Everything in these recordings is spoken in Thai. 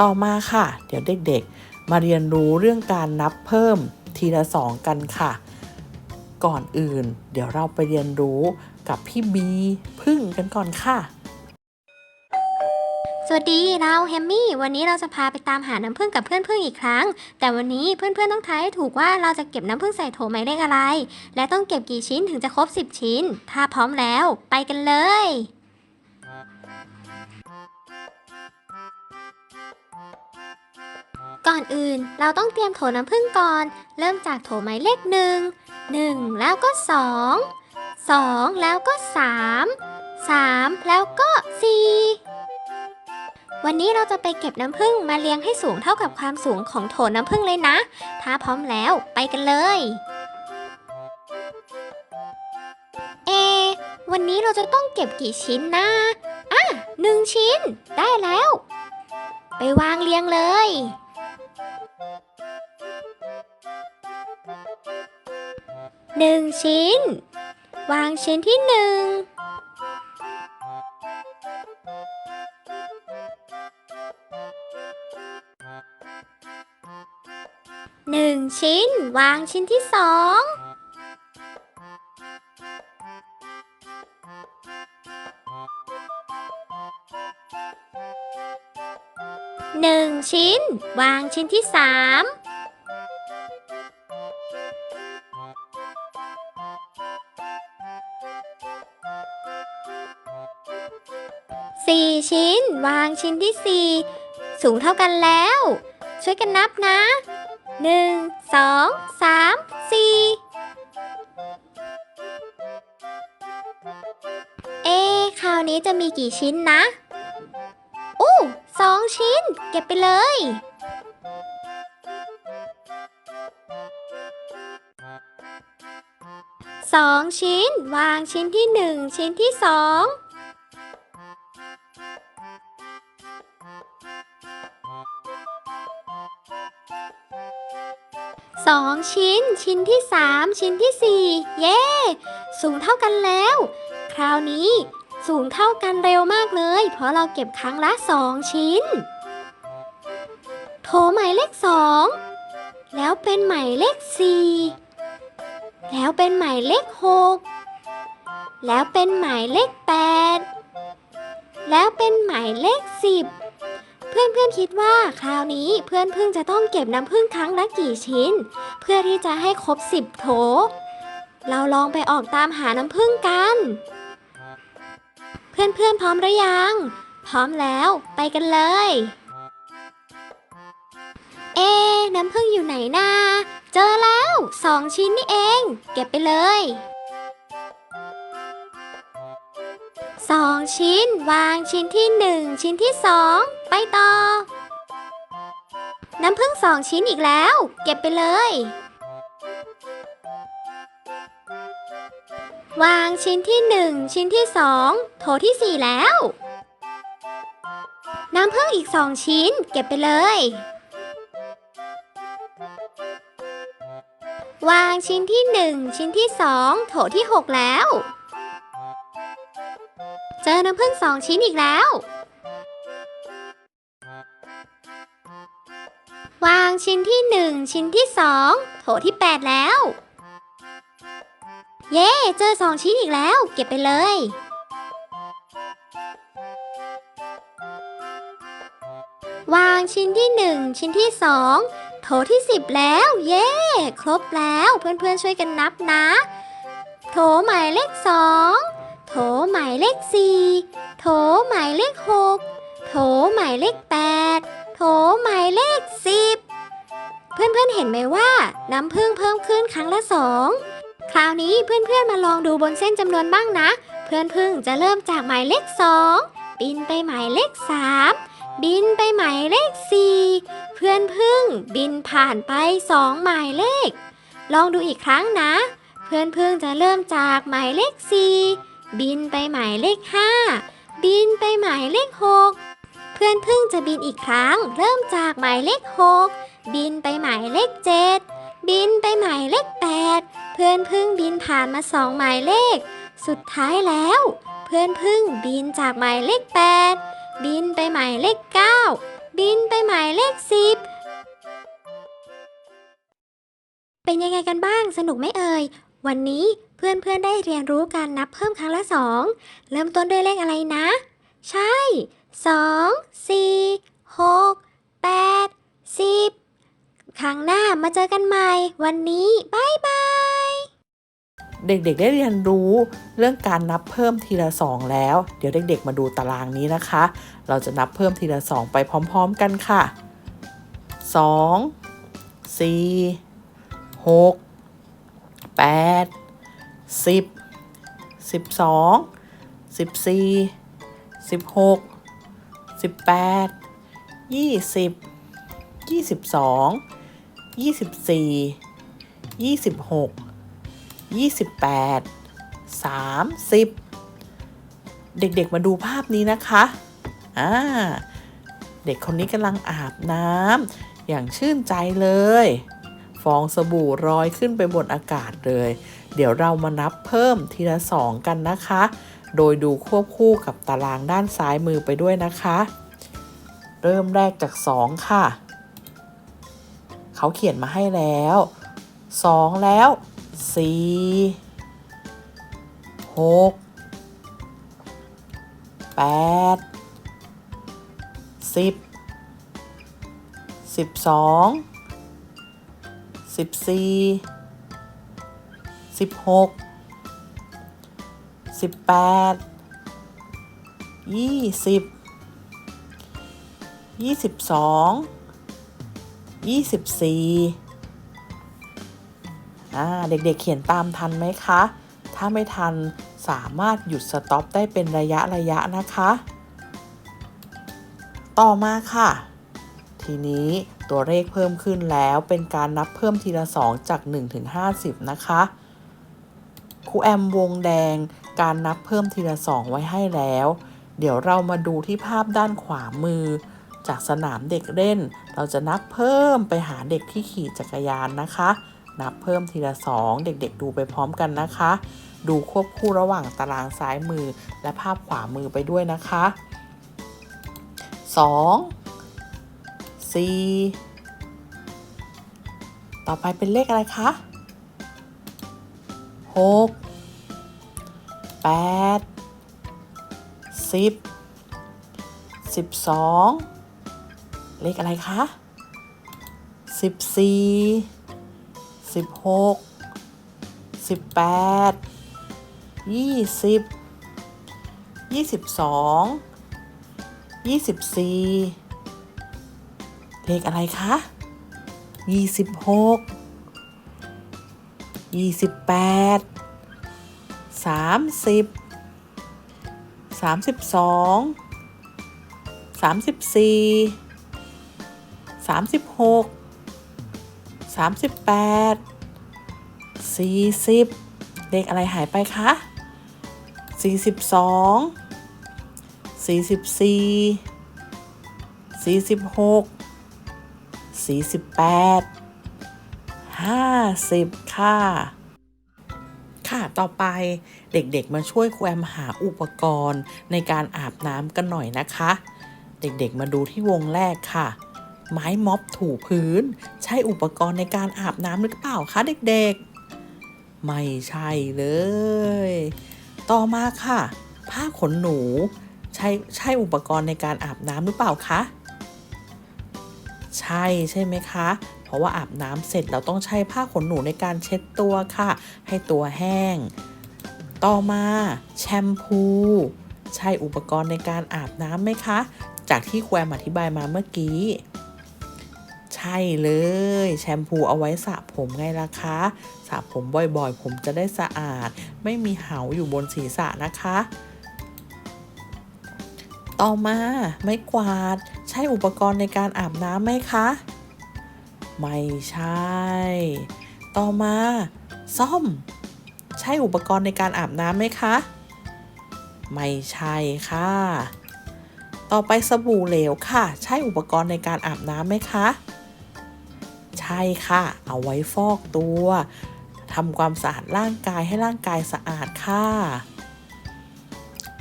ต่อมาค่ะ เดี๋ยวเด็กๆ มาเรียนรู้เรื่องการนับเพิ่มทีละสองกันค่ะ ก่อนอื่น เดี๋ยวเราไปเรียนรู้กับพี่บีพึ่งกันก่อนค่ะสวัสดีเราแฮมมี่ วันนี้เราจะพาไปตามหาน้ำผึ้งกับเพื่อนพึ่งอีกครั้ง แต่วันนี้เพื่อนๆต้องทายให้ถูกว่าเราจะเก็บน้ำผึ้งใส่โถหมายเลขอะไร และต้องเก็บกี่ชิ้นถึงจะครบ 10 ชิ้น ถ้าพร้อมแล้ว ไปกันเลย ก่อนอื่นเราต้องเตรียมโถน้ำผึ้งก่อน เริ่มจากโถหมายเลขหนึ่งหนึ่งแล้วก็สองสองแล้วก็สามสามแล้วก็สี่วันนี้เราจะไปเก็บน้ำผึ้งมาเลี้ยงให้สูงเท่ากับความสูงของโถน้ำผึ้งเลยนะ ถ้าพร้อมแล้วไปกันเลย เอะวันนี้เราจะต้องเก็บกี่ชิ้นนะอะหนึ่งชิ้น ได้แล้ว ไปวางเรียงเลย หนึ่งชิ้น วางชิ้นที่หนึ่งหนึ่งชิ้น วางชิ้นที่สองหนึ่งชิ้น วางชิ้นที่สาม สี่ชิ้น วางชิ้นที่สี่สูงเท่ากันแล้ว ช่วยกันนับนะหนึ่งสองสามสี่เอคราวนี้จะมีกี่ชิ้นนะอู้สองชิ้น เก็บไปเลยสองชิ้น วางชิ้นที่หนึ่งชิ้นที่สอง สองชิ้น ชิ้นที่สามชิ้นที่สี่เย้ สูงเท่ากันแล้ว คราวนี้สูงเท่ากันเร็วมากเลย เพราะเราเก็บครั้งละสองชิ้น โถหมายเลขสองแล้วเป็นหมายเลขสี่แล้วเป็นหมายเลขหกแล้วเป็นหมายเลขแปดแล้วเป็นหมายเลขสิบ เพื่อนๆคิดว่าคราวนี้เพื่อนพึ่งจะต้องเก็บน้ำพึ่งครั้งละกี่ชิ้น เพื่อที่จะให้ครบสิบโถ เราลองไปออกตามหาน้ำพึ่งกัน เพื่อนๆพร้อมหรือยัง พร้อมแล้วไปกันเลย เอ๊น้ำพึ่งอยู่ไหนนาเจอแล้วสองชิ้นนี่เอง เก็บไปเลย สองชิ้น วางชิ้นที่หนึ่งชิ้นที่สองไปต่อ น้ำผึ้งสองชิ้นอีกแล้ว เก็บไปเลย วางชิ้นที่หนึ่งชิ้นที่สองโถที่สี่แล้ว น้ำผึ้งอีกสองชิ้น เก็บไปเลย วางชิ้นที่หนึ่งชิ้นที่สองโถที่หกแล้ว เจอน้ำผึ้งสองชิ้นอีกแล้ว วางชิ้นที่หนึ่งชิ้นที่สองโถที่แปดแล้ว เย้ เจอสองชิ้นอีกแล้ว เก็บไปเลย วางชิ้นที่หนึ่งชิ้นที่สองโถที่สิบแล้ว เย้ ครบแล้ว เพื่อนๆช่วยกันนับนะ โถหมายเลขสอง โถหมายเลขสี่โถหมายเลขหกโถหมายเลขแปดโถหมายเลขสิบเพื่อนๆเห็นไหมว่าน้ำผึ้งเพิ่มขึ้นครั้งละสองคราวนี้เพื่อนๆมาลองดูบนเส้นจำนวนบ้างนะ เพื่อนพึ่งจะเริ่มจากหมายเลขสองบินไปหมายเลขสามบินไปหมายเลขสี่เพื่อนพึ่งบินผ่านไปสองหมายเลข ลองดูอีกครั้งนะ เพื่อนพึ่งจะเริ่มจากหมายเลขสี่ บินไปหมายเลขห้าบินไปหมายเลขหกเพื่อนพึ่งจะบินอีกครั้ง เริ่มจากหมายเลขหกบินไปหมายเลขเจ็ดบินไปหมายเลขแปดเพื่อนพึ่งบินผ่านมาสองหมายเลข สุดท้ายแล้ว เพื่อนพึ่งบินจากหมายเลขแปดบินไปหมายเลขเก้าบินไปหมายเลขสิบเป็นยังไงกันบ้างสนุกไหมเอ่ย วันนี้เพื่อนๆได้เรียนรู้การนับเพิ่มครั้งละสองเริ่มต้นด้วยเลขอะไรนะ ใช่สองสี่หกแปดสิบครั้งหน้ามาเจอกันใหม่ วันนี้บายบาย เด็กๆได้เรียนรู้เรื่องการนับเพิ่มทีละสองแล้ว เดี๋ยวเด็กๆมาดูตารางนี้นะคะ เราจะนับเพิ่มทีละสองไปพร้อมๆกันค่ะ 2 4 6 8 10 12 14 16 18 20 22 24 26 28 30เด็กๆมาดูภาพนี้นะคะ อ่า เด็กคนนี้กำลังอาบน้ำอย่างชื่นใจเลย องสบู่ลอยขึ้นไปบนอากาศเลย เดี๋ยวเรามานับเพิ่มทีละสองกันนะคะ โดยดูควบคู่กับตารางด้านซ้ายมือไปด้วยนะคะ เริ่มแรกจาก 2 ค่ะ เขาเขียนมาให้แล้ว 2 แล้วสี่หกแปด สิบสี่สิบหกสิบแปดยี่สิบยี่สิบสองยี่สิบสี่อ่าเด็กๆเขียนตามทันไหมคะ ถ้าไม่ทันสามารถหยุดสต็อปได้เป็นระยะระยะนะคะ ต่อมาค่ะ ทีนี้ตัวเลขเพิ่มขึ้นแล้วเป็นการนับเพิ่มทีละ 2 จาก 1 ถึง 50 นะคะครูแอมวงแดงการนับเพิ่มทีละ 2 ไว้ให้แล้ว เดี๋ยวเรามาดูที่ภาพด้านขวามือ จากสนามเด็กเล่น เราจะนับเพิ่มไปหาเด็กที่ขี่จักรยานนะคะ นับเพิ่มทีละสองเด็กๆ ดูไปพร้อมกันนะคะ ดูควบคู่ระหว่างตารางซ้ายมือและภาพขวามือไปด้วยนะคะส 4 ต่อไปเป็นเลขอะไรคะ 6 8 10 12 เลขอะไรคะ 14 16 18 20 22 24 เลขอะไรคะยี่สิบหกยี่สิบแปดสามสิบสามสิบสองสามสิบสี่สามสิบหกสามสิบแปดสี่สิบเลขอะไรหายไปคะสี่สิบสองสี่สิบสี่สี่สิบหก สี่สิบแปดห้าสิบค่ะ ค่ะ ต่อไปเด็กๆมาช่วยครูแอมหาอุปกรณ์ในการอาบน้ำกันหน่อยนะคะ เด็กๆมาดูที่วงแรกค่ะ ไม้ม็อบถูพื้น ใช่อุปกรณ์ในการอาบน้ำหรือเปล่าคะเด็กๆ ไม่ใช่เลย ต่อมาค่ะ ผ้าขนหนู ใช่ใช่อุปกรณ์ในการอาบน้ำหรือเปล่าคะ ใช่ใช่ไหมคะ เพราะว่าอาบน้ำเสร็จเราต้องใช้ผ้าขนหนูในการเช็ดตัวค่ะ ให้ตัวแห้ง ต่อมาแชมพู ใช่อุปกรณ์ในการอาบน้ำไหมคะ จากที่แควมอธิบายมาเมื่อกี้ใช่เลย แชมพูเอาไว้สระผมไงล่ะคะสระผมบ่อยๆ ผมจะได้สะอาด ไม่มีเหาอยู่บนศีรษะนะคะ ต่อมาไม้กวาด ใช่อุปกรณ์ในการอาบน้ำไหมคะ ไม่ใช่ ต่อมาซ่อม ใช่อุปกรณ์ในการอาบน้ำไหมคะ ไม่ใช่ค่ะ ต่อไปสบู่เหลวค่ะ ใช่อุปกรณ์ในการอาบน้ำไหมคะ ใช่ค่ะ เอาไว้ฟอกตัวทำความสะอาดร่างกายให้ร่างกายสะอาดค่ะ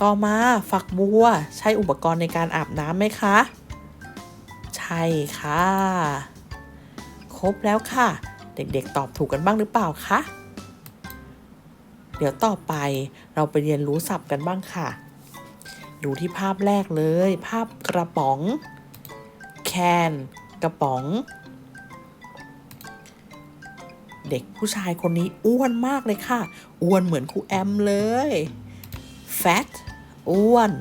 ต่อมาฝักบัวใช่อุปกรณ์ในการอาบน้ำไหมคะใช่ช่ค่ะ ครบแล้วค่ะ เด็กๆตอบถูกกันบ้างหรือเปล่าคะ เดี๋ยวต่อไปเราไปเรียนรู้ศัพท์กันบ้างค่ะ ดูที่ภาพแรกเลย ภาพกระป๋อง แคนกระป๋อง เด็กผู้ชายคนนี้อ้วนมากเลยค่ะ อ้วนเหมือนครูแอมเลย fat อ้วน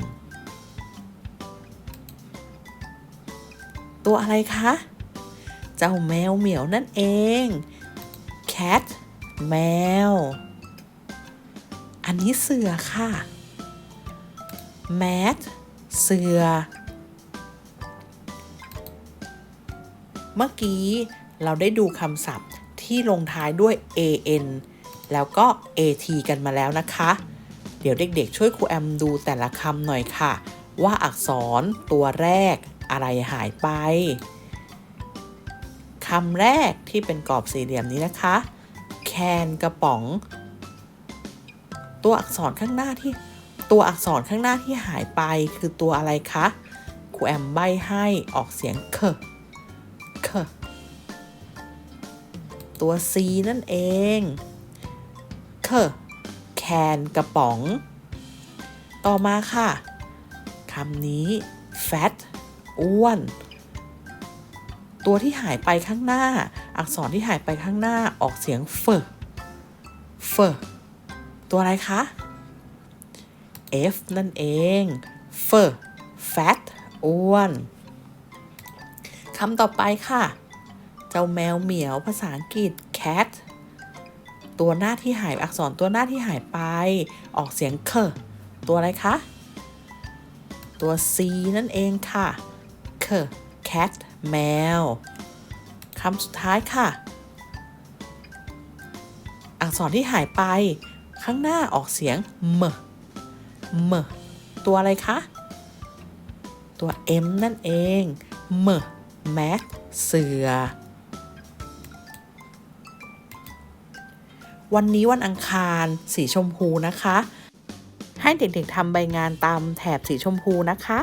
ตัวอะไรคะ เจ้าแมวเหมียวนั่นเอง cat แมว อันนี้เสือค่ะ mat เสือ เมื่อกี้เราได้ดูคำศัพท์ที่ลงท้ายด้วย an แล้วก็ at กันมาแล้วนะคะ เดี๋ยวเด็กๆ ช่วยครูแอมดูแต่ละคำหน่อยค่ะ ว่าอักษรตัวแรกอะไรหายไปคำแรกที่เป็นกรอบสี่เหลี่ยมนี้นะคะ แคนกระป๋อง ตัวอักษรข้างหน้าที่ ตัวอักษรข้างหน้าที่หายไปคือตัวอะไรคะครูแอมใบให้ออกเสียงเคเคตัว C นั่นเองเคแค นกระป๋อง ต่อมาค่ะคำนี้ fat อ้วน ตัวที่หายไปข้างหน้า อักษรที่หายไปข้างหน้าออกเสียงเฟเฟตัวอะไรคะ F นั่นเองเฟ fat อ้วน คำต่อไปค่ะ เจ้าแมวเหมียวภาษาอังกฤษ cat ตัวหน้าที่หายอักษรตัวหน้าที่หายไป ออกเสียงเคตัวอะไรคะ ตัว C นั่นเองค่ะเค cat แมวคำสุดท้ายค่ะ อักษรที่หายไป ข้างหน้าออกเสียงเมเมตัวอะไรคะ ตัว M นั่นเองเมแมทเสือ วันนี้วันอังคาร สีชมพูนะคะ ให้เด็กๆทำใบงานตามแถบสีชมพูนะคะ